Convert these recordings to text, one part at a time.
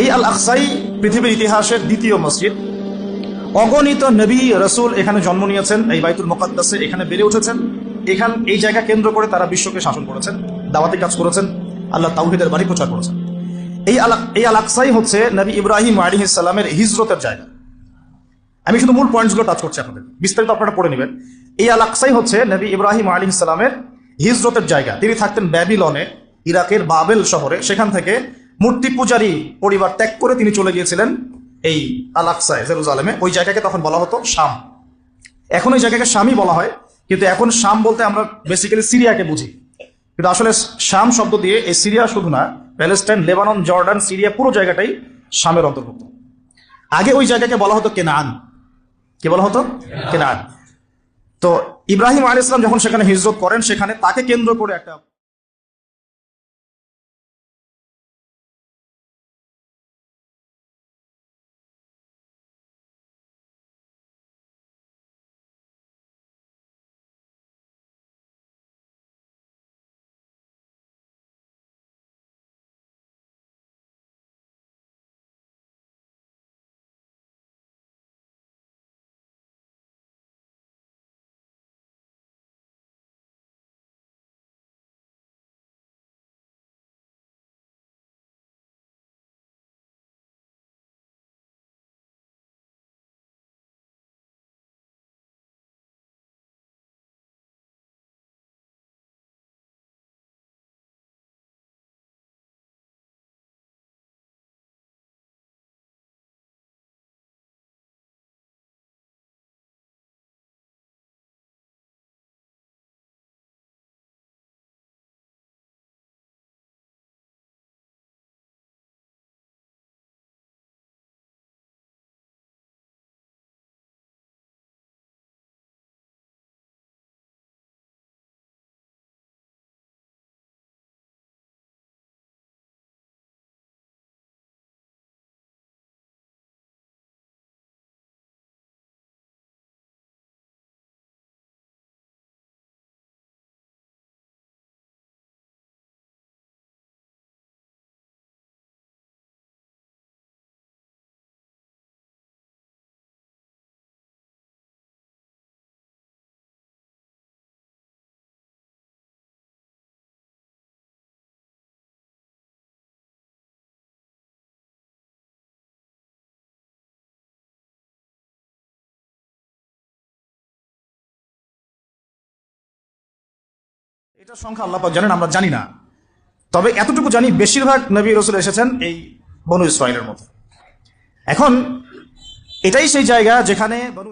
এই আল আকসাই পৃথিবীর ইতিহাসের দ্বিতীয় মসজিদ। অগণিত নবী, রসুল এখানে জন্ম নিয়েছেন, এই বাইতুল মোকাদ্দাসে এখানে বেড়ে উঠেছেন। এখান, এই জায়গা কেন্দ্র করে তারা বিশ্বকে শাসন করেছেন, দাওয়াতি কাজ করেছেন, আল্লাহ তাওহিদের বাড়ি প্রচার করেছেন। এই আল এই আল আকসাই হচ্ছে নবী ইব্রাহিম আলী ইসলামের হিজরতের জায়গা। আমি শুধু মূল পয়েন্টসগুলো টাচ করছি আপনাদের। বিস্তারিত আপনারা পড়ে নেবেন। এই আল আকসাই হচ্ছে নবী ইব্রাহিম আলী ইসলামের হিজরতের জায়গা। তিনি থাকতেন ব্যাবিলনে, ইরাকের বাবেল শহরে। সেখান থেকে মূর্তি পূজারী পরিবার ত্যাগ করে তিনি চলে গিয়েছিলেন এই আল আকসায় জেরুজালেমে। ওই জায়গাকে তখন বলা হতো শাম। এখন ওই জায়গাকে শামই বলা হয়, কিন্তু এখন শাম বলতে আমরা বেসিক্যালি সিরিয়াকে বুঝি। কিন্তু আসলে শাম শব্দ দিয়ে এই সিরিয়া শুধু না, প্যালেস্টাইন, লেবানন, জর্ডান, সিরিয়া পুরো জায়গাটাই শামের অন্তর্ভুক্ত। আগে ওই জায়গাকে বলা হতো কেনান। কি বলা হতো? কেনান। তো ইব্রাহিম আলী ইসলাম যখন সেখানে হিজরত করেন, সেখানে তাকে কেন্দ্র করে একটা এটার সংখ্যা আল্লাহ পাক জানেন, আমরা জানি না। তবে এতটুকু জানি, বেশিরভাগ নবী রসুল এসেছেন এই বনু ইসরায়েলের মধ্যে। এখন, এটাই সেই জায়গা যেখানে বনু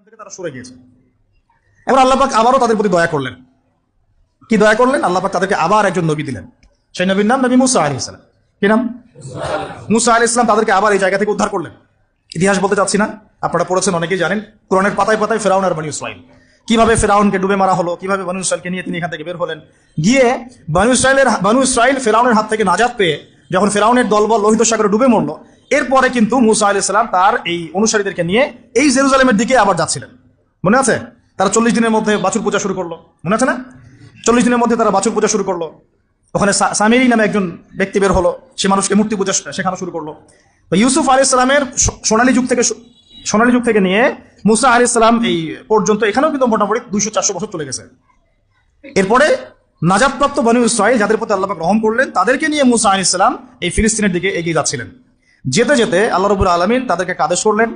এখান থেকে তারা সরে গিয়েছে। এবার আল্লাপাক আবারও তাদের প্রতি দয়া করলেন। কি দয়া করলেন? আল্লাপাক তাদেরকে আবার একজন নবী দিলেন। সেই নবীর নাম নবী মুসা আলী ইসলাম কি নাম? মুসা আলী ইসলাম তাদেরকে আবার এই জায়গা থেকে উদ্ধার করলেন। ইতিহাস বলতে চাচ্ছি না। আপনারা পড়েছেন, অনেকেই জানেন। কোরআনের পাতায় পাতায় ফেরাউন আর বানু ইসরাইল। কীভাবে ফেরাউনকে ডুবে মারা হলো, কীভাবে বানু ইসরাইলকে নিয়ে তিনি এখান থেকে বের হলেন। গিয়ে বানু ইসরাইলের বানু ইসরাইল ফেরাউনের হাত থেকে নাজাত পেয়ে যখন ফেরাউনের দলবল লোহিত সাগরে ডুবে মরলো এরপরে কিন্তু মুসা আলি সাল্লাম তার এই অনুসারীদেরকে নিয়ে এই জেরুজালেমের দিকে আবার যাচ্ছিলেন। মনে আছে? তারা চল্লিশ দিনের মধ্যে বাছুর পূজা শুরু করল। মনে আছে না? চল্লিশ দিনের মধ্যে তারা বাছুর পূজা শুরু করল। ওখানে সামিরি নামে একজন ব্যক্তি বের হলো। সে মানুষকে মূর্তি পূজা শেখানো শুরু করল। ইউসুফ আলী ইসলামের সোনালী যুগ থেকে সোনালী যুগ থেকে নিয়ে মুসা আলী ইসলাম এই পর্যন্ত এখানেও কিন্তু মোটামুটি দুইশো চারশো বছর চলে গেছে। এরপরে নাজাদপ্রাপ্ত বনু ইসরায়েল যাদের প্রতি আল্লাহ রহম করলেন, তাদেরকে নিয়ে মুসা আলী ইসলাম এই ফিলিস্তিনের দিকে এগিয়ে যাচ্ছিলেন। যেতে যেতে আল্লাহ রবুল আলমিন তাদেরকে কাদেশ সরলেন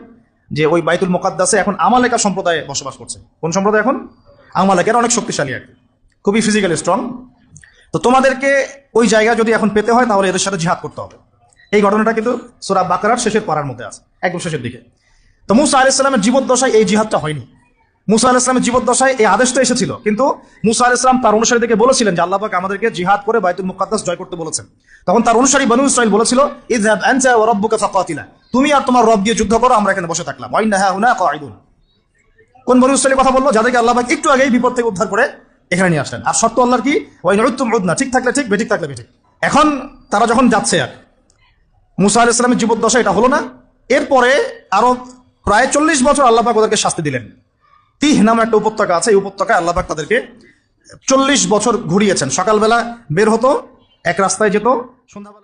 যে ওই বাইতুল মোকাদ্দাসে এখন আমালেকা সম্প্রদায় বসবাস করছে। কোন সম্প্রদায় এখন? আমালেকার অনেক শক্তিশালী আর খুবই ফিজিক্যালি স্ট্রং তো তোমাদেরকে ওই জায়গা যদি এখন পেতে হয়, তাহলে এদের সাথে জিহাদ করতে হবে। এই ঘটনাটা কিন্তু সোরা বাকারার শেষের পাড়ার মধ্যে আছে, একদম শেষের দিকে। তো মুসা আলাইসালামের জীবদ্দশায় এই জিহাদটা হয়নি। মুসা আলাইসলামের জীবদ্দশায় এই আদেশটা এসেছিল। কিন্তু মুসা আলাইসলাম তার অনুসারীদেরকে বলেছিলেন যে আল্লাহ আমাদেরকে জিহাদ করে বাইতুল মুকাদ্দাস জয় করতে বলেছেন। তখন তার অনুসারী বনু ইসরাইল বলেছিল তুমি আর তোমার রব দিয়ে যুদ্ধ করো, আমরা এখানে বসে থাকলাম। কোন বনু ইসরাইলের কথা বলল? যাদেরকে আল্লাহ একটু আগেই বিপদ থেকে উদ্ধার করে এখানে নিয়ে আসলেন। আর শর্ত আল্লাহর কি? ওয়াইন উত্তুম উদনা। ঠিক থাকলে ঠিক, বেঠিক থাকলে বেঠিক। এখন তারা যখন যাচ্ছে আর, মুসা আল ইসলামের জীবদ্দশা এটা হলো না। এরপরে আরও প্রায় চল্লিশ বছর আল্লাহ ওদেরকে শাস্তি দিলেন। তিহ নামে একটা উপত্যকা আছে। এই উপত্যকায় আল্লাহ পাক তাদেরকে চল্লিশ বছর ঘুরিয়েছেন। সকালবেলা বের হতো, এক রাস্তায় যেত, সন্ধ্যাবেলা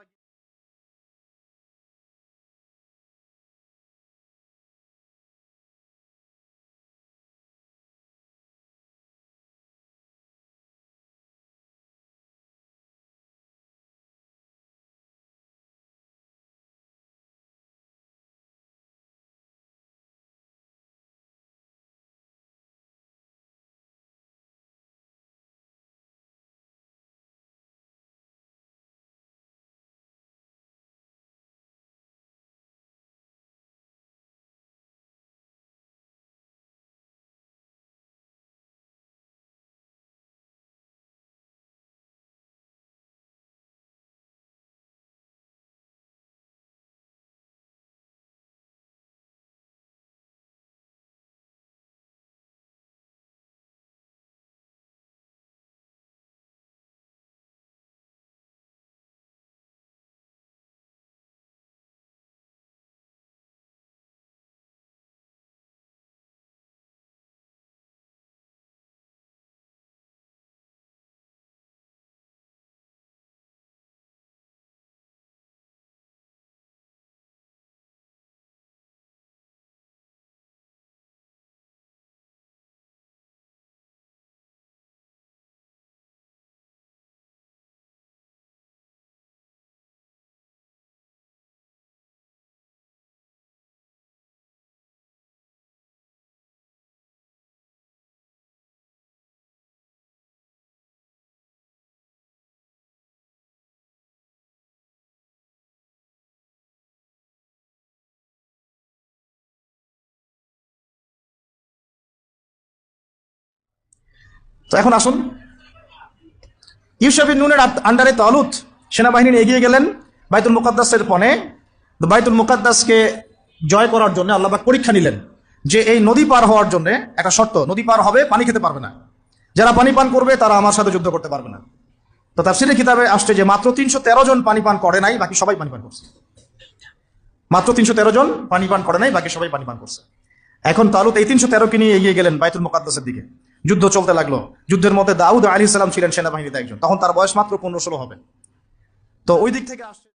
তো এখন আসুন। ইউসাফিন নুনের আন্ডারে তালুত সেনাবাহিনী এগিয়ে গেলেন বাইতুল মুকাদ্দাসের তো বাইতুল মুকাদ্দাসকে জয় করার জন্য আল্লাহবাক পরীক্ষা নিলেন যে এই নদী পার হওয়ার জন্য একটা শর্ত, নদী পার হবে, পানি খেতে পারবে না। যারা পানি পান করবে তারা আমার সাথে যুদ্ধ করতে পারবে না। তো তার তাফসিরের কিতাবে আসছে যে মাত্র তিনশো তেরো জন পানি পান করে নাই, বাকি সবাই পানি পান করছে। মাত্র তিনশো তেরো জন পানি পান করে নাই, বাকি সবাই পানি পান করছে। এখন তালুত এই তিনশো তেরোকে নিয়ে এগিয়ে গেলেন বাইতুল মুকাদ্দাসের দিকে। যুদ্ধ চলতে লাগল। যুদ্ধের মধ্যে দাউদ আলী সালাম ছিলেন সেনাবাহিনীতে একজন। তখন তার বয়স মাত্র পনেরো ষোলো হবে। তো ওই দিক থেকে আসছে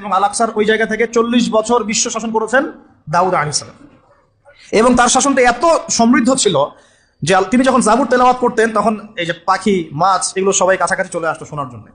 এবং আলাকসার ওই জায়গা থেকে চল্লিশ বছর বিশ্ব শাসন করেছেন দাউদ আলী সালাম। এবং তার শাসনটা এত সমৃদ্ধ ছিল যে তিনি যখন জাবুর তেলাওয়াত করতেন, তখন এই যে পাখি, মাছ, এগুলো সবাই কাছাকাছি চলে আসতো শোনার জন্য।